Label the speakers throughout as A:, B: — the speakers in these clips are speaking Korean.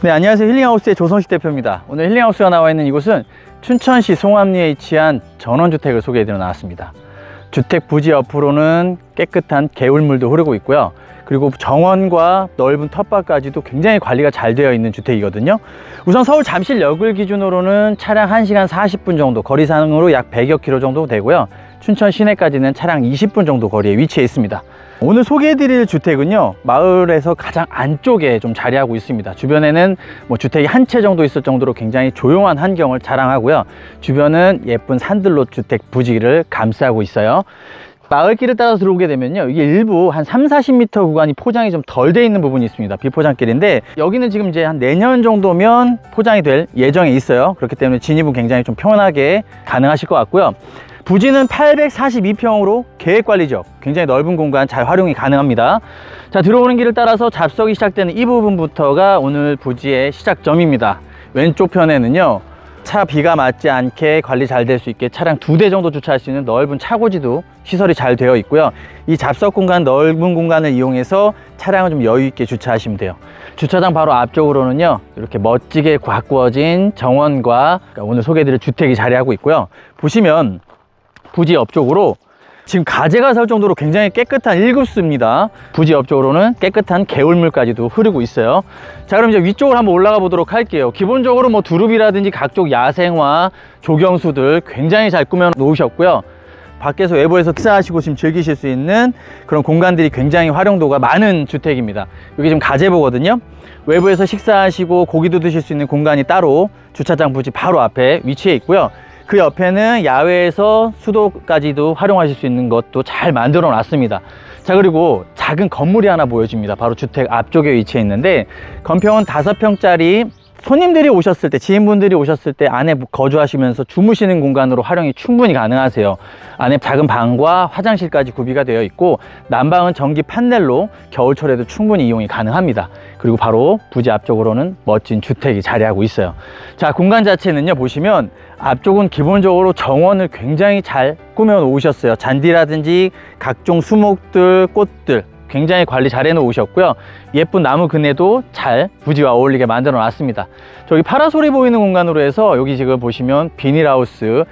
A: 네, 안녕하세요. 힐링하우스의 조성식 대표입니다. 오늘 힐링하우스가 나와 있는 이곳은 춘천시 송암리에 위치한 전원주택을 소개해드려 나왔습니다. 주택 부지 옆으로는 깨끗한 개울물도 흐르고 있고요. 그리고 정원과 넓은 텃밭까지도 굉장히 관리가 잘 되어 있는 주택이거든요. 우선 서울 잠실역을 기준으로는 차량 1시간 40분 정도, 거리상으로 약 100여 킬로 정도 되고요. 춘천 시내까지는 차량 20분 정도 거리에 위치해 있습니다. 오늘 소개해드릴 주택은요, 마을에서 가장 안쪽에 좀 자리하고 있습니다. 주변에는 뭐 주택이 한 채 정도 있을 정도로 굉장히 조용한 환경을 자랑하고요. 주변은 예쁜 산들로 주택 부지를 감싸고 있어요. 마을길을 따라 들어오게 되면요. 이게 일부 한 3, 40m 구간이 포장이 좀 덜 돼 있는 부분이 있습니다. 비포장길인데 여기는 지금 이제 한 내년 정도면 포장이 될 예정에 있어요. 그렇기 때문에 진입은 굉장히 좀 편하게 가능하실 것 같고요. 부지는 842평으로 계획관리적, 굉장히 넓은 공간 잘 활용이 가능합니다. 자, 들어오는 길을 따라서 잡석이 시작되는 이 부분부터가 오늘 부지의 시작점입니다. 왼쪽 편에는요, 차 비가 맞지 않게 관리 잘 될 수 있게 차량 두 대 정도 주차할 수 있는 넓은 차고지도 시설이 잘 되어 있고요. 이 잡석 공간, 넓은 공간을 이용해서 차량을 좀 여유 있게 주차하시면 돼요. 주차장 바로 앞쪽으로는요, 이렇게 멋지게 가꾸어진 정원과 오늘 소개해드릴 주택이 자리하고 있고요. 보시면 부지 옆쪽으로 지금 가재가 설 정도로 굉장히 깨끗한 1급수입니다. 부지 옆쪽으로는 깨끗한 개울물까지도 흐르고 있어요. 자, 그럼 이제 위쪽으로 한번 올라가 보도록 할게요. 기본적으로 뭐 두릅이라든지 각종 야생화, 조경수들 굉장히 잘 꾸며 놓으셨고요. 밖에서 외부에서 식사하시고 지금 즐기실 수 있는 그런 공간들이 굉장히 활용도가 많은 주택입니다. 여기 지금 가재보거든요. 외부에서 식사하시고 고기도 드실 수 있는 공간이 따로 주차장 부지 바로 앞에 위치해 있고요. 그 옆에는 야외에서 수도까지도 활용하실 수 있는 것도 잘 만들어 놨습니다. 자, 그리고 작은 건물이 하나 보여집니다. 바로 주택 앞쪽에 위치해 있는데, 건평은 다섯 평짜리 손님들이 오셨을 때, 지인분들이 오셨을 때 안에 거주하시면서 주무시는 공간으로 활용이 충분히 가능하세요. 안에 작은 방과 화장실까지 구비가 되어 있고, 난방은 전기 판넬로 겨울철에도 충분히 이용이 가능합니다. 그리고 바로 부지 앞쪽으로는 멋진 주택이 자리하고 있어요. 자, 공간 자체는요, 보시면 앞쪽은 기본적으로 정원을 굉장히 잘 꾸며 놓으셨어요. 잔디라든지 각종 수목들, 꽃들, 굉장히 관리 잘 해놓으셨고요. 예쁜 나무 그네도 잘 부지와 어울리게 만들어 놨습니다. 저기 파라솔이 보이는 공간으로 해서 여기 지금 보시면 비닐하우스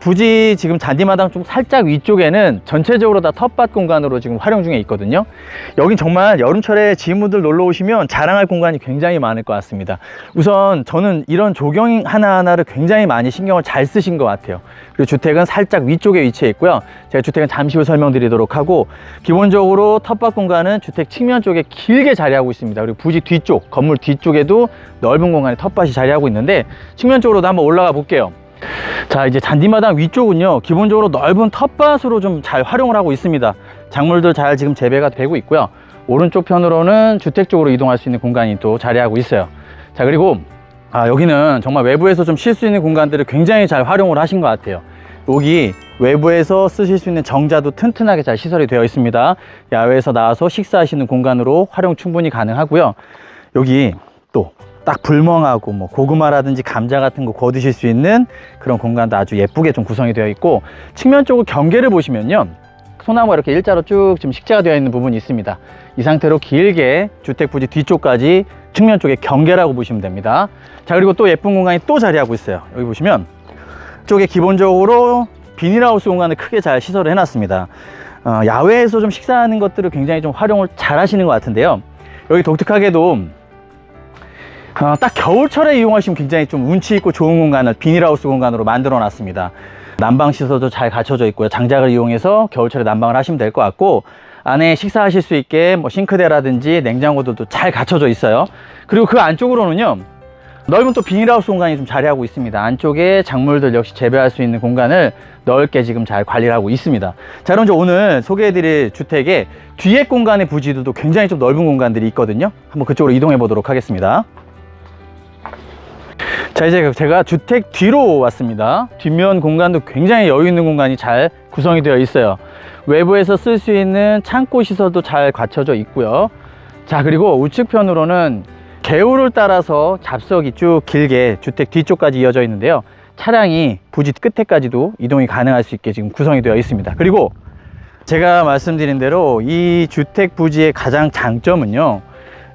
A: 부지 지금 잔디마당 쪽 살짝 위쪽에는 전체적으로 다 텃밭 공간으로 지금 활용 중에 있거든요. 여긴 정말 여름철에 지인분들 놀러 오시면 자랑할 공간이 굉장히 많을 것 같습니다. 우선 저는 이런 조경 하나하나를 굉장히 많이 신경을 잘 쓰신 것 같아요. 그리고 주택은 살짝 위쪽에 위치해 있고요. 제가 주택은 잠시 후 설명드리도록 하고 기본적으로 텃밭 공간은 주택 측면 쪽에 길게 자리하고 있습니다. 그리고 부지 뒤쪽, 건물 뒤쪽에도 넓은 공간에 텃밭이 자리하고 있는데 측면 쪽으로도 한번 올라가 볼게요. 자 이제 잔디마당 위쪽은요 기본적으로 넓은 텃밭으로 좀 잘 활용을 하고 있습니다. 작물들 잘 지금 재배가 되고 있고요. 오른쪽 편으로는 주택 쪽으로 이동할 수 있는 공간이 또 자리하고 있어요. 자 그리고 아 여기는 정말 외부에서 좀 쉴 수 있는 공간들을 굉장히 잘 활용을 하신 것 같아요. 여기 외부에서 쓰실 수 있는 정자도 튼튼하게 잘 시설이 되어 있습니다. 야외에서 나와서 식사하시는 공간으로 활용 충분히 가능하고요. 여기 또 딱 불멍하고 뭐 고구마라든지 감자 같은 거 구워 드실 수 있는 그런 공간도 아주 예쁘게 좀 구성이 되어 있고 측면 쪽을 경계를 보시면요 소나무가 이렇게 일자로 쭉 지금 식재가 되어 있는 부분이 있습니다. 이 상태로 길게 주택 부지 뒤쪽까지 측면 쪽에 경계라고 보시면 됩니다. 자 그리고 또 예쁜 공간이 또 자리하고 있어요. 여기 보시면 쪽에 기본적으로 비닐하우스 공간을 크게 잘 시설을 해놨습니다. 어, 야외에서 좀 식사하는 것들을 굉장히 좀 활용을 잘 하시는 것 같은데요. 여기 독특하게도 어, 딱 겨울철에 이용하시면 굉장히 좀 운치 있고 좋은 공간을 비닐하우스 공간으로 만들어 놨습니다. 난방 시설도 잘 갖춰져 있고요. 장작을 이용해서 겨울철에 난방을 하시면 될 것 같고 안에 식사하실 수 있게 뭐 싱크대라든지 냉장고들도 잘 갖춰져 있어요. 그리고 그 안쪽으로는요. 넓은 또 비닐하우스 공간이 좀 자리하고 있습니다. 안쪽에 작물들 역시 재배할 수 있는 공간을 넓게 지금 잘 관리를 하고 있습니다. 자, 그럼 이제 오늘 소개해드릴 주택의 뒤에 공간의 부지들도 굉장히 좀 넓은 공간들이 있거든요. 한번 그쪽으로 이동해 보도록 하겠습니다. 자 이제 제가 주택 뒤로 왔습니다. 뒷면 공간도 굉장히 여유 있는 공간이 잘 구성이 되어 있어요. 외부에서 쓸 수 있는 창고 시설도 잘 갖춰져 있고요. 자 그리고 우측편으로는 개울을 따라서 잡석이 쭉 길게 주택 뒤쪽까지 이어져 있는데요. 차량이 부지 끝에까지도 이동이 가능할 수 있게 지금 구성이 되어 있습니다. 그리고 제가 말씀드린 대로 이 주택 부지의 가장 장점은요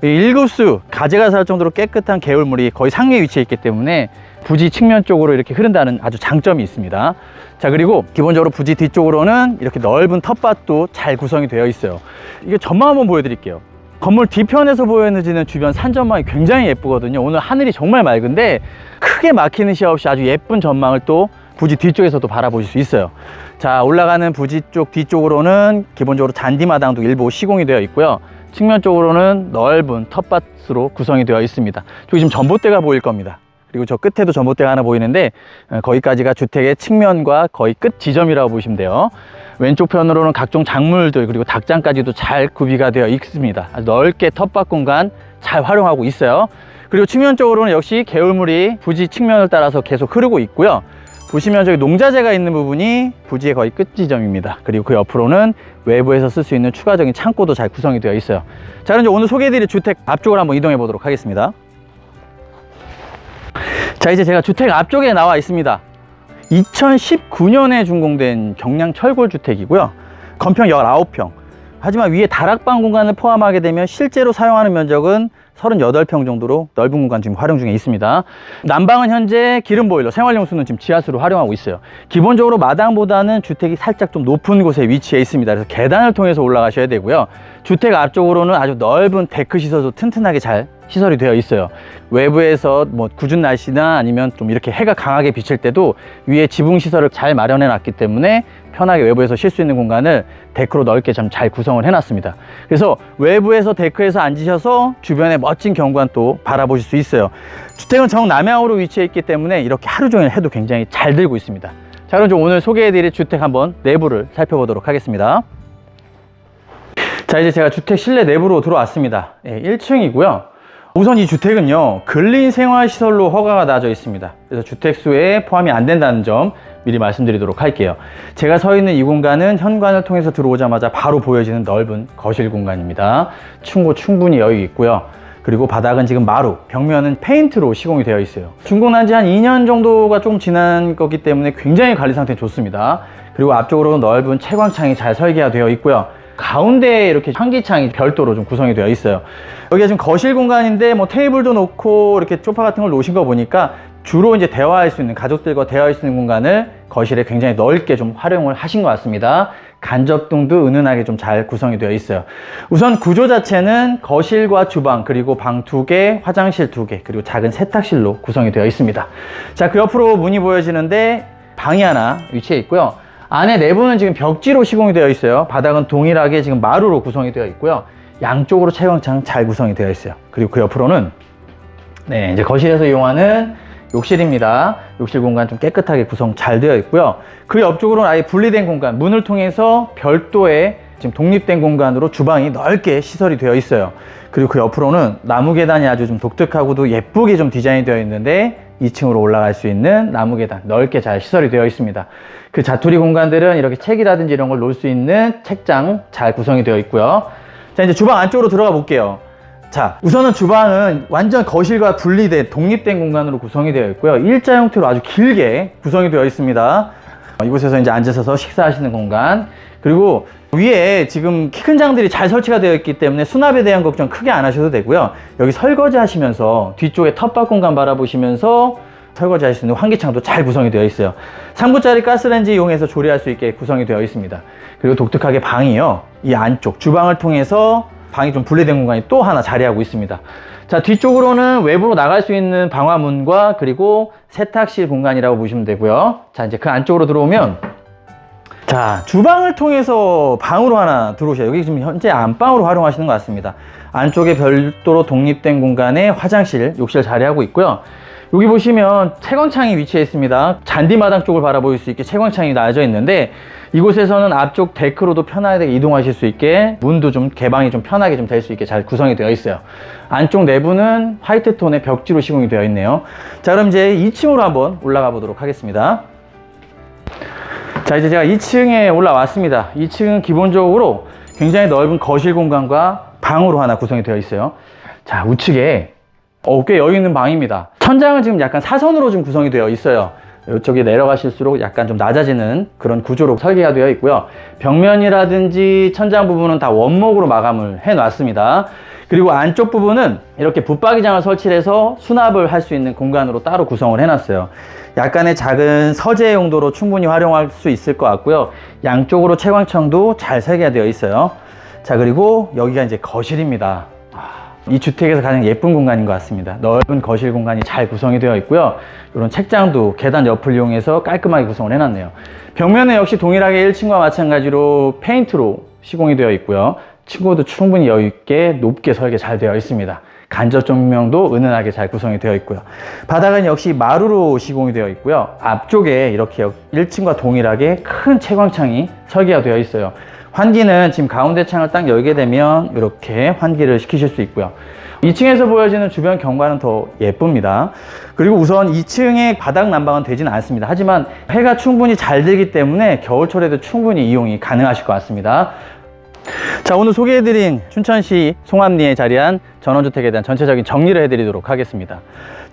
A: 일급수 가재가 살 정도로 깨끗한 개울물이 거의 상류에 위치해 있기 때문에 부지 측면 쪽으로 이렇게 흐른다는 아주 장점이 있습니다. 자 그리고 기본적으로 부지 뒤쪽으로는 이렇게 넓은 텃밭도 잘 구성이 되어 있어요. 이게 전망 한번 보여드릴게요. 건물 뒤편에서 보여지는 주변 산 전망이 굉장히 예쁘거든요. 오늘 하늘이 정말 맑은데 크게 막히는 시야 없이 아주 예쁜 전망을 또 부지 뒤쪽에서도 바라보실 수 있어요. 자, 올라가는 부지 쪽 뒤쪽으로는 기본적으로 잔디마당도 일부 시공이 되어 있고요. 측면 쪽으로는 넓은 텃밭으로 구성이 되어 있습니다. 저기 지금 전봇대가 보일 겁니다. 그리고 저 끝에도 전봇대가 하나 보이는데 어, 거기까지가 주택의 측면과 거의 끝 지점이라고 보시면 돼요. 왼쪽 편으로는 각종 작물들 그리고 닭장까지도 잘 구비가 되어 있습니다. 넓게 텃밭 공간 잘 활용하고 있어요. 그리고 측면 쪽으로는 역시 개울물이 부지 측면을 따라서 계속 흐르고 있고요. 보시면 저기 농자재가 있는 부분이 부지의 거의 끝 지점입니다. 그리고 그 옆으로는 외부에서 쓸 수 있는 추가적인 창고도 잘 구성이 되어 있어요. 자, 그럼 이제 오늘 소개해드릴 주택 앞쪽으로 한번 이동해 보도록 하겠습니다. 자, 이제 제가 주택 앞쪽에 나와 있습니다. 2019년에 준공된 경량 철골 주택이고요. 건평 19평. 하지만 위에 다락방 공간을 포함하게 되면 실제로 사용하는 면적은 38평 정도로 넓은 공간 지금 활용 중에 있습니다. 난방은 현재 기름 보일러, 생활용 수는 지금 지하수로 활용하고 있어요. 기본적으로 마당보다는 주택이 살짝 좀 높은 곳에 위치해 있습니다. 그래서 계단을 통해서 올라가셔야 되고요. 주택 앞쪽으로는 아주 넓은 데크 시설도 튼튼하게 잘 시설이 되어 있어요. 외부에서 뭐 궂은 날씨나 아니면 좀 이렇게 해가 강하게 비칠 때도 위에 지붕 시설을 잘 마련해 놨기 때문에 편하게 외부에서 쉴 수 있는 공간을 데크로 넓게 좀 잘 구성을 해 놨습니다. 그래서 외부에서 데크에서 앉으셔서 주변에 멋진 경관 또 바라보실 수 있어요. 주택은 정남향으로 위치해 있기 때문에 이렇게 하루 종일 해도 굉장히 잘 들고 있습니다. 자, 그럼 좀 오늘 소개해 드릴 주택 한번 내부를 살펴보도록 하겠습니다. 자, 이제 제가 주택 실내 내부로 들어왔습니다. 예, 1층이고요. 우선 이 주택은요, 근린 생활시설로 허가가 나져 있습니다. 그래서 주택수에 포함이 안 된다는 점 미리 말씀드리도록 할게요. 제가 서 있는 이 공간은 현관을 통해서 들어오자마자 바로 보여지는 넓은 거실 공간입니다. 충고 충분히 여유 있고요. 그리고 바닥은 지금 마루, 벽면은 페인트로 시공이 되어 있어요. 준공한 지한 2년 정도가 좀 지난 거기 때문에 굉장히 관리 상태 좋습니다. 그리고 앞쪽으로는 넓은 채광창이 잘 설계가 되어 있고요. 가운데에 이렇게 환기창이 별도로 좀 구성이 되어 있어요. 여기가 지금 거실 공간인데 뭐 테이블도 놓고 이렇게 소파 같은 걸 놓으신 거 보니까 주로 이제 대화할 수 있는 가족들과 대화할 수 있는 공간을 거실에 굉장히 넓게 좀 활용을 하신 것 같습니다. 간접등도 은은하게 좀 잘 구성이 되어 있어요. 우선 구조 자체는 거실과 주방 그리고 방 두 개, 화장실 두 개, 그리고 작은 세탁실로 구성이 되어 있습니다. 자, 그 옆으로 문이 보여지는데 방이 하나 위치해 있고요. 안에 내부는 지금 벽지로 시공이 되어 있어요. 바닥은 동일하게 지금 마루로 구성이 되어 있고요. 양쪽으로 채광창 잘 구성이 되어 있어요. 그리고 그 옆으로는 네, 이제 거실에서 이용하는 욕실입니다. 욕실 공간 좀 깨끗하게 구성 잘 되어 있고요. 그 옆쪽으로는 아예 분리된 공간, 문을 통해서 별도의 지금 독립된 공간으로 주방이 넓게 시설이 되어 있어요. 그리고 그 옆으로는 나무 계단이 아주 좀 독특하고도 예쁘게 좀 디자인이 되어 있는데 2층으로 올라갈 수 있는 나무 계단 넓게 잘 시설이 되어 있습니다. 그 자투리 공간들은 이렇게 책이라든지 이런 걸 놓을 수 있는 책장 잘 구성이 되어 있고요. 자, 이제 주방 안쪽으로 들어가 볼게요. 자, 우선은 주방은 완전 거실과 분리된 독립된 공간으로 구성이 되어 있고요. 일자 형태로 아주 길게 구성이 되어 있습니다. 어, 이곳에서 이제 앉으셔서 식사하시는 공간. 그리고 위에 지금 키 큰 장들이 잘 설치가 되어 있기 때문에 수납에 대한 걱정 크게 안 하셔도 되고요. 여기 설거지 하시면서 뒤쪽에 텃밭 공간 바라보시면서 설거지 하실 수 있는 환기창도 잘 구성이 되어 있어요. 3구짜리 가스레인지 이용해서 조리할 수 있게 구성이 되어 있습니다. 그리고 독특하게 방이요. 이 안쪽 주방을 통해서 방이 좀 분리된 공간이 또 하나 자리하고 있습니다. 자, 뒤쪽으로는 외부로 나갈 수 있는 방화문과 그리고 세탁실 공간이라고 보시면 되고요. 자, 이제 그 안쪽으로 들어오면 자, 주방을 통해서 방으로 하나 들어오셔요. 여기 지금 현재 안방으로 활용하시는 것 같습니다. 안쪽에 별도로 독립된 공간에 화장실, 욕실 자리하고 있고요. 여기 보시면 채광창이 위치해 있습니다. 잔디마당 쪽을 바라볼 수 있게 채광창이 나져 있는데 이곳에서는 앞쪽 데크로도 편하게 이동하실 수 있게 문도 좀 개방이 좀 편하게 좀 될 수 있게 잘 구성이 되어 있어요. 안쪽 내부는 화이트 톤의 벽지로 시공이 되어 있네요. 자, 그럼 이제 2층으로 한번 올라가 보도록 하겠습니다. 자 이제 제가 2층에 올라왔습니다 2층은 기본적으로 굉장히 넓은 거실 공간과 방으로 하나 구성이 되어 있어요 자 우측에 어, 꽤 여유 있는 방입니다 천장은 지금 약간 사선으로 좀 구성이 되어 있어요 이쪽에 내려가실수록 약간 좀 낮아지는 그런 구조로 설계가 되어 있고요. 벽면이라든지 천장 부분은 다 원목으로 마감을 해 놨습니다. 그리고 안쪽 부분은 이렇게 붙박이장을 설치해서 수납을 할 수 있는 공간으로 따로 구성을 해놨어요. 약간의 작은 서재 용도로 충분히 활용할 수 있을 것 같고요. 양쪽으로 채광창도 잘 설계되어 있어요. 자, 그리고 여기가 이제 거실입니다. 이 주택에서 가장 예쁜 공간인 것 같습니다. 넓은 거실 공간이 잘 구성이 되어 있고요. 이런 책장도 계단 옆을 이용해서 깔끔하게 구성을 해놨네요. 벽면은 역시 동일하게 1층과 마찬가지로 페인트로 시공이 되어 있고요. 층고도 충분히 여유 있게 높게 설계 잘 되어 있습니다. 간접 조명도 은은하게 잘 구성이 되어 있고요. 바닥은 역시 마루로 시공이 되어 있고요. 앞쪽에 이렇게 1층과 동일하게 큰 채광창이 설계가 되어 있어요. 환기는 지금 가운데 창을 딱 열게 되면 이렇게 환기를 시키실 수 있고요. 2층에서 보여지는 주변 경관은 더 예쁩니다. 그리고 우선 2층의 바닥 난방은 되지는 않습니다. 하지만 해가 충분히 잘 들기 때문에 겨울철에도 충분히 이용이 가능하실 것 같습니다. 자 오늘 소개해드린 춘천시 송암리에 자리한 전원주택에 대한 전체적인 정리를 해드리도록 하겠습니다.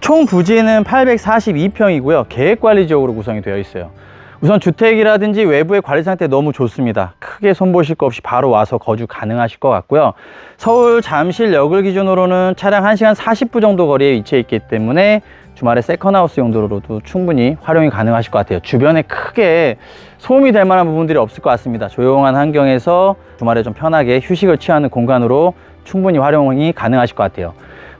A: 총 부지는 842평이고요. 계획관리지역으로 구성이 되어 있어요. 우선 주택이라든지 외부의 관리 상태 너무 좋습니다. 크게 손보실 거 없이 바로 와서 거주 가능하실 것 같고요. 서울 잠실역을 기준으로는 차량 1시간 40분 정도 거리에 위치해 있기 때문에 주말에 세컨하우스 용도로도 충분히 활용이 가능하실 것 같아요. 주변에 크게 소음이 될 만한 부분들이 없을 것 같습니다. 조용한 환경에서 주말에 좀 편하게 휴식을 취하는 공간으로 충분히 활용이 가능하실 것 같아요.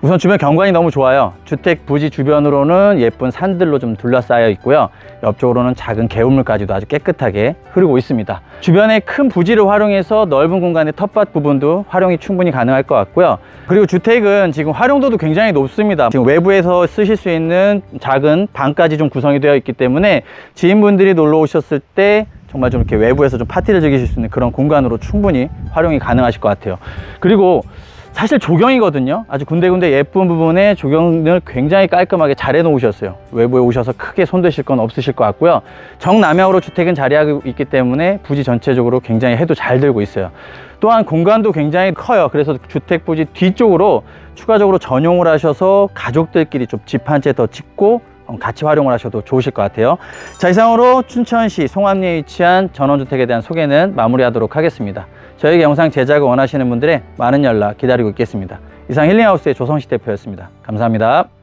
A: 우선 주변 경관이 너무 좋아요. 주택 부지 주변으로는 예쁜 산들로 좀 둘러싸여 있고요. 옆쪽으로는 작은 개울물까지도 아주 깨끗하게 흐르고 있습니다. 주변에 큰 부지를 활용해서 넓은 공간의 텃밭 부분도 활용이 충분히 가능할 것 같고요. 그리고 주택은 지금 활용도도 굉장히 높습니다. 지금 외부에서 쓰실 수 있는 작은 방까지 좀 구성이 되어 있기 때문에 지인분들이 놀러 오셨을 때 정말 좀 이렇게 외부에서 좀 파티를 즐기실 수 있는 그런 공간으로 충분히 활용이 가능하실 것 같아요. 그리고 사실 조경이거든요. 아주 군데군데 예쁜 부분에 조경을 굉장히 깔끔하게 잘 해놓으셨어요. 외부에 오셔서 크게 손대실 건 없으실 것 같고요. 정남향으로 주택은 자리하고 있기 때문에 부지 전체적으로 굉장히 해도 잘 들고 있어요. 또한 공간도 굉장히 커요. 그래서 주택 부지 뒤쪽으로 추가적으로 전용을 하셔서 가족들끼리 좀 집 한 채 더 짓고 같이 활용을 하셔도 좋으실 것 같아요. 자, 이상으로 춘천시 송암리에 위치한 전원주택에 대한 소개는 마무리하도록 하겠습니다. 저에게 영상 제작을 원하시는 분들의 많은 연락 기다리고 있겠습니다. 이상 힐링하우스의 조성식 대표였습니다. 감사합니다.